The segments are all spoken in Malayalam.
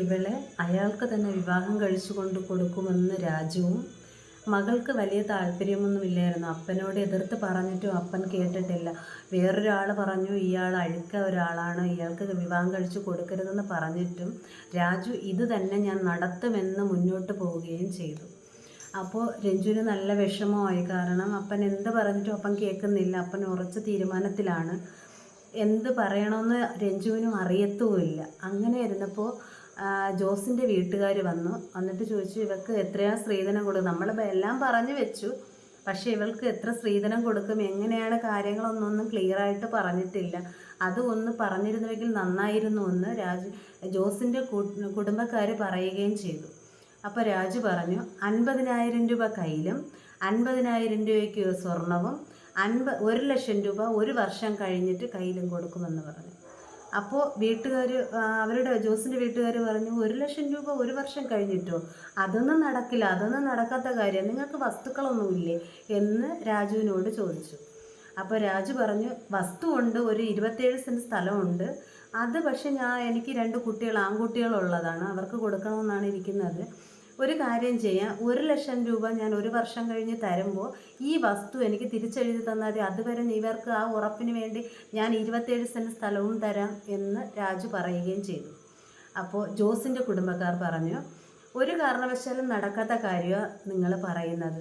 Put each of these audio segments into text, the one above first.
ഇവളെ അയാൾക്ക് തന്നെ വിവാഹം കഴിച്ചു കൊണ്ട് കൊടുക്കുമെന്ന് രാജുവും മകൾക്ക് വലിയ താല്പര്യമൊന്നുമില്ലായിരുന്നു. അപ്പനോട് എതിർത്ത് പറഞ്ഞിട്ടും അപ്പൻ കേട്ടിട്ടില്ല. വേറൊരാൾ പറഞ്ഞു ഇയാൾ അഴുക്ക ഒരാളാണ്. ഇയാൾക്ക് വിവാഹം കഴിച്ചു കൊടുക്കരുതെന്ന് പറഞ്ഞിട്ടും രാജു ഇത് തന്നെ ഞാൻ നടത്തുമെന്ന് മുന്നോട്ട് പോവുകയും ചെയ്തു. അപ്പോൾ രഞ്ജുവിന് നല്ല വിഷമമായി. കാരണം അപ്പൻ എന്ത് പറഞ്ഞിട്ടും അപ്പൻ കേൾക്കുന്നില്ല. അപ്പൻ ഉറച്ച തീരുമാനത്തിലാണ്. എന്ത് പറയണമെന്ന് രഞ്ജുവിനും അറിയത്തുമില്ല. അങ്ങനെ ഇരുന്നപ്പോൾ ജോസിന്റെ വീട്ടുകാർ വന്നു. എന്നിട്ട് ചോദിച്ചു ഇവൾക്ക് എത്രയാ സ്ത്രീധനം കൊടുക്കും നമ്മൾ എല്ലാം പറഞ്ഞു വെച്ചു. പക്ഷേ ഇവൾക്ക് എത്ര സ്ത്രീധനം കൊടുക്കും എങ്ങനെയാണ് കാര്യങ്ങളൊന്നൊന്നും ക്ലിയർ ആയിട്ട് പറഞ്ഞിട്ടില്ല. അത് ഒന്ന് പറഞ്ഞിരുന്നുവെങ്കിൽ നന്നായിരുന്നു എന്ന് രാജു ജോസിന്റെ കുടുംബക്കാർ പറയുകയും ചെയ്തു. അപ്പോൾ രാജു പറഞ്ഞു അൻപതിനായിരം രൂപ കയ്യിലും അൻപതിനായിരം രൂപയ്ക്ക് സ്വർണവും അൻപ ഒരു ലക്ഷം രൂപ ഒരു വർഷം കഴിഞ്ഞിട്ട് കയ്യിലും കൊടുക്കുമെന്ന് പറഞ്ഞു. അപ്പോൾ വീട്ടുകാർ അവരുടെ ജോസിന്റെ വീട്ടുകാർ പറഞ്ഞു ഒരു ലക്ഷം രൂപ ഒരു വർഷം കഴിഞ്ഞിട്ടോ? അതൊന്നും നടക്കില്ല അതൊന്നും നടക്കാത്ത കാര്യം. നിങ്ങൾക്ക് വസ്തുക്കളൊന്നുമില്ലേ എന്ന് രാജുവിനോട് ചോദിച്ചു. അപ്പോൾ രാജു പറഞ്ഞു വസ്തു ഉണ്ട് ഒരു ഇരുപത്തേഴ് സെന്റ് സ്ഥലമുണ്ട്. അത് പക്ഷേ ഞാൻ എനിക്ക് രണ്ട് കുട്ടികൾ ആൺകുട്ടികളുള്ളതാണ് അവർക്ക് കൊടുക്കണമെന്നാണ് ഇരിക്കുന്നത്. ഒരു കാര്യം ചെയ്യാം. ഒരു ലക്ഷം രൂപ ഞാൻ ഒരു വർഷം കഴിഞ്ഞ് തരുമ്പോൾ ഈ വസ്തു എനിക്ക് തിരിച്ചെഴുതി തന്നാൽ അതുവരെ ഇവർക്ക് ആ ഉറപ്പിന് വേണ്ടി ഞാൻ ഇരുപത്തേഴ് സെന്റ് സ്ഥലവും തരാം എന്ന് രാജു പറയുകയും ചെയ്തു. അപ്പോൾ ജോസിന്റെ കുടുംബക്കാർ പറഞ്ഞു ഒരു കാരണവശാലും നടക്കാത്ത കാര്യമാണ് നിങ്ങൾ പറയുന്നത്.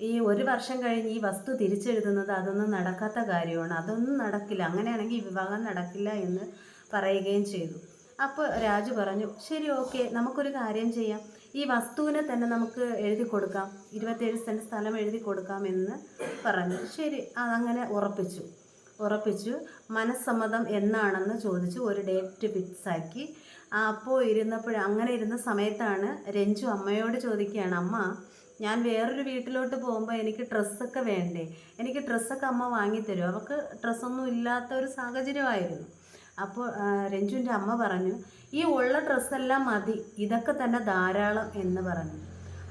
ഈ ഒരു വർഷം കഴിഞ്ഞ് ഈ വസ്തു തിരിച്ചെഴുതുന്നത് അതൊന്നും നടക്കാത്ത കാര്യമാണ്. അതൊന്നും നടക്കില്ല. അങ്ങനെയാണെങ്കിൽ വിവാഹം നടക്കില്ല എന്ന് പറയുകയും ചെയ്തു. അപ്പോൾ രാജു പറഞ്ഞു ശരി ഓക്കെ. നമുക്കൊരു കാര്യം ചെയ്യാം. ഈ വസ്തുവിനെ തന്നെ നമുക്ക് എഴുതി കൊടുക്കാം. ഇരുപത്തേഴ് സെന്റ് സ്ഥലം എഴുതി കൊടുക്കാം എന്ന് പറഞ്ഞു. ശരി അതങ്ങനെ ഉറപ്പിച്ചു. ഉറപ്പിച്ചു മനസ്സമ്മതം എന്നാണെന്ന് ചോദിച്ചു. ഒരു ഡേറ്റ് ഫിക്സാക്കി അപ്പോൾ ഇരുന്നപ്പോൾ അങ്ങനെ ഇരുന്ന സമയത്താണ് രഞ്ജു അമ്മയോട് ചോദിക്കുകയാണ് അമ്മ ഞാൻ വേറൊരു വീട്ടിലോട്ട് പോകുമ്പോൾ എനിക്ക് ഡ്രസ്സൊക്കെ വേണ്ടേ? എനിക്ക് ഡ്രസ്സൊക്കെ അമ്മ വാങ്ങിത്തരും. അവൾക്ക് ഡ്രസ്സൊന്നും ഇല്ലാത്ത ഒരു സാഹചര്യമായിരുന്നു. അപ്പോൾ രഞ്ജുവിന്റെ അമ്മ പറഞ്ഞു ഈ ഉള്ള ഡ്രസ്സെല്ലാം മതി ഇതൊക്കെ തന്നെ ധാരാളം എന്ന് പറഞ്ഞു.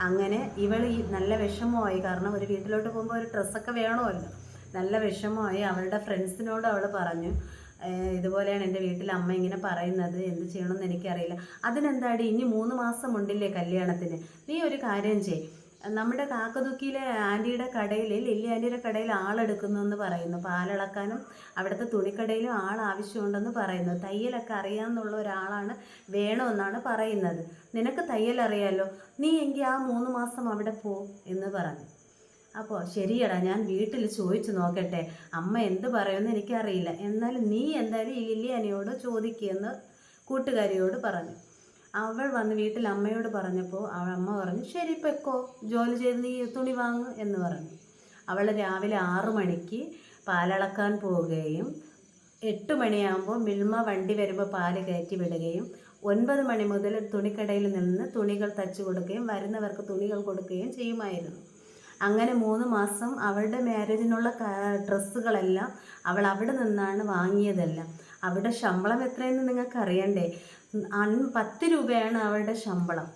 അങ്ങനെ ഇവൾ ഈ നല്ല വിഷമമായി കാരണം ഒരു വീട്ടിലോട്ട് പോകുമ്പോൾ ഒരു ഡ്രസ്സൊക്കെ വേണമല്ലോ. നല്ല വിഷമമായി അവളുടെ ഫ്രണ്ട്സിനോട് അവൾ പറഞ്ഞു ഇതുപോലെയാണ് എന്റെ വീട്ടിൽ അമ്മ ഇങ്ങനെ പറയുന്നത് എന്ത് ചെയ്യണമെന്ന് എനിക്കറിയില്ല. അതിനെന്താടി ഇനി മൂന്ന് മാസം ഉണ്ടില്ലേ കല്യാണത്തിന്? നീ ഒരു കാര്യം ചെയ് നമ്മുടെ കാക്കതുക്കിയിലെ ആന്റിയുടെ കടയിൽ ലില്ലി ആന്റിയുടെ കടയിൽ ആളെടുക്കുന്നു എന്ന് പറയുന്നു. പാലിളക്കാനും അവിടുത്തെ തുണിക്കടയിലും ആൾ ആവശ്യമുണ്ടെന്ന് പറയുന്നു. തയ്യലൊക്കെ അറിയാമെന്നുള്ള ഒരാളാണ് വേണമെന്നാണ് പറയുന്നത്. നിനക്ക് തയ്യൽ അറിയാലോ നീ എങ്കിൽ ആ മൂന്ന് മാസം അവിടെ പോ എന്ന് പറഞ്ഞു. അപ്പോൾ ശരിയടാ ഞാൻ വീട്ടിൽ ചോദിച്ചു നോക്കട്ടെ. അമ്മ എന്ത് പറയുമെന്ന് എനിക്കറിയില്ല. എന്നാലും നീ എന്തായാലും ഈ ലില്ലി അനിയോട് ചോദിക്കുമെന്ന് കൂട്ടുകാരിയോട് പറഞ്ഞു. അവൾ വന്ന് വീട്ടിൽ അമ്മയോട് പറഞ്ഞപ്പോൾ അവൾ അമ്മ പറഞ്ഞു ശരി പെക്കോ ജോലി ചെയ്ത് നീ തുണി വാങ്ങ് എന്ന് പറഞ്ഞു. അവൾ രാവിലെ ആറു മണിക്ക് പാലളക്കാൻ പോവുകയും എട്ട് മണിയാകുമ്പോൾ മിൽമ വണ്ടി വരുമ്പോൾ പാൽ കയറ്റി വിടുകയും ഒൻപത് മണി മുതൽ തുണിക്കടയിൽ നിന്ന് തുണികൾ തച്ചു കൊടുക്കുകയും വരുന്നവർക്ക് തുണികൾ കൊടുക്കുകയും ചെയ്യുമായിരുന്നു. അങ്ങനെ മൂന്ന് മാസം അവളുടെ മാരേജിനുള്ള ഡ്രസ്സുകളെല്ലാം അവൾ അവിടെ നിന്നാണ് വാങ്ങിയതെല്ലാം. അവിടെ ശമ്പളം എത്രയെന്ന് നിങ്ങൾക്ക് അറിയണ്ടേ അൺ പത്ത് രൂപയാണ് അവളുടെ ശമ്പളം.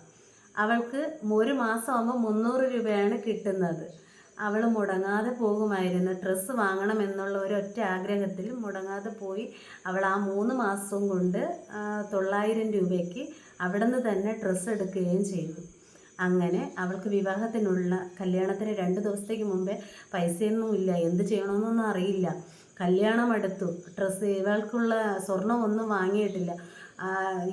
അവൾക്ക് ഒരു മാസമാകുമ്പോൾ മുന്നൂറ് രൂപയാണ് കിട്ടുന്നത്. അവൾ മുടങ്ങാതെ പോകുമായിരുന്നു. ഡ്രസ്സ് വാങ്ങണം എന്നുള്ള ഒരു ഒറ്റ ആഗ്രഹത്തിൽ മുടങ്ങാതെ പോയി അവൾ ആ മൂന്ന് മാസവും കൊണ്ട് തൊള്ളായിരം രൂപയ്ക്ക് അവിടെ നിന്ന് തന്നെ ഡ്രസ്സ് എടുക്കുകയും ചെയ്തു. അങ്ങനെ അവൾക്ക് വിവാഹത്തിനുള്ള കല്യാണത്തിന് രണ്ട് ദിവസത്തേക്ക് മുമ്പേ പൈസയൊന്നുമില്ല. എന്ത് ചെയ്യണമെന്നൊന്നും അറിയില്ല. കല്യാണം അടുത്തു ഡ്രസ്സ് ഇവൾക്കുള്ള സ്വർണം ഒന്നും വാങ്ങിയിട്ടില്ല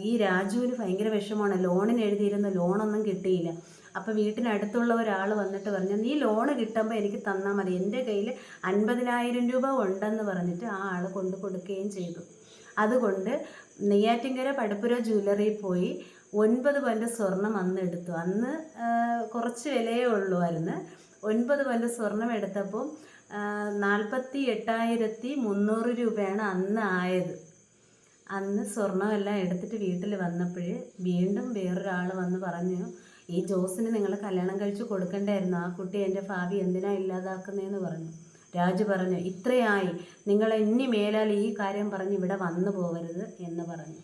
ഈ രാജുവിന് ഭയങ്കര വിഷമമാണ്. ലോണിന് എഴുതിയിരുന്ന ലോണൊന്നും കിട്ടിയില്ല. അപ്പോൾ വീട്ടിനടുത്തുള്ള ഒരാൾ വന്നിട്ട് പറഞ്ഞു നീ ലോണ് കിട്ടുമ്പോൾ എനിക്ക് തന്നാൽ മതി. എന്റെ കയ്യിൽ അൻപതിനായിരം രൂപ ഉണ്ടെന്ന് പറഞ്ഞിട്ട് ആ ആൾ കൊണ്ട് കൊടുക്കുകയും ചെയ്തു. അതുകൊണ്ട് നെയ്യാറ്റിങ്കര പടപ്പുര ജ്വല്ലറി പോയി ഒൻപത് പവന്റെ സ്വർണം അന്ന് എടുത്തു. അന്ന് കുറച്ച് വിലയേ ഉള്ളുമായിരുന്നു ഒൻപത് പവന്റെ സ്വർണം എടുത്തപ്പോൾ നാൽപ്പത്തി എട്ടായിരത്തി മുന്നൂറ് രൂപയാണ് അന്ന് ആയത്. അന്ന് സ്വർണമെല്ലാം എടുത്തിട്ട് വീട്ടിൽ വന്നപ്പോൾ വീണ്ടും വേറൊരാൾ വന്ന് പറഞ്ഞു ഈ ജോസിന് നിങ്ങൾ കല്യാണം കഴിച്ച് കൊടുക്കണ്ടായിരുന്നു. ആ കുട്ടി എന്റെ ഭാവി എന്തിനാ ഇല്ലാതാക്കുന്നതെന്ന് പറഞ്ഞു. രാജു പറഞ്ഞു ഇത്രയായി. നിങ്ങൾ ഇനി മേലാൽ ഈ കാര്യം പറഞ്ഞ് ഇവിടെ വന്നു പോകരുത് എന്ന് പറഞ്ഞു.